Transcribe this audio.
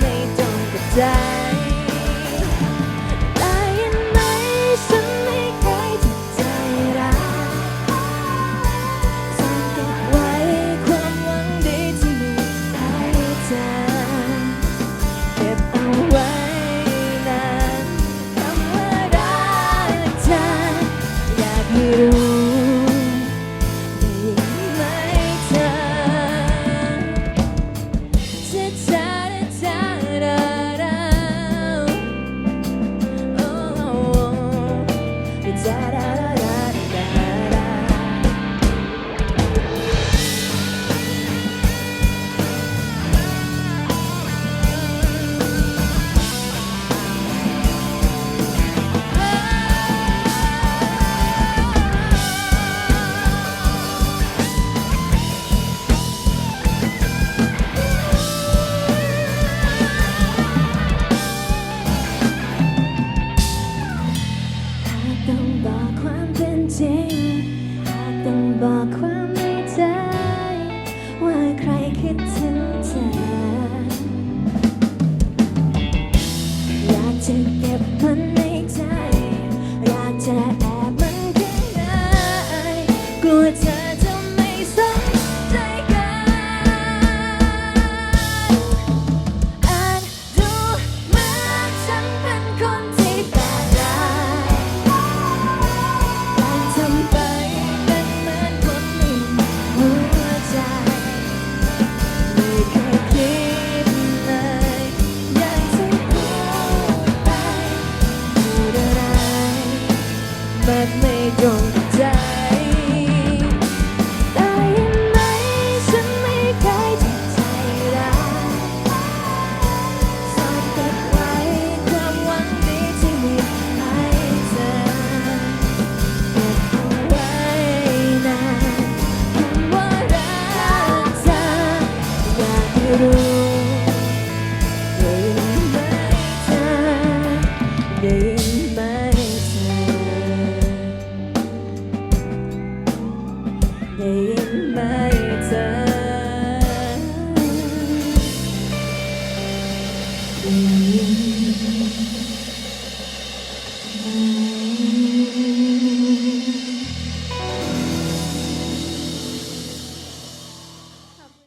made don't die. ได้ยินไหมเธอได้ยินไหมเธอ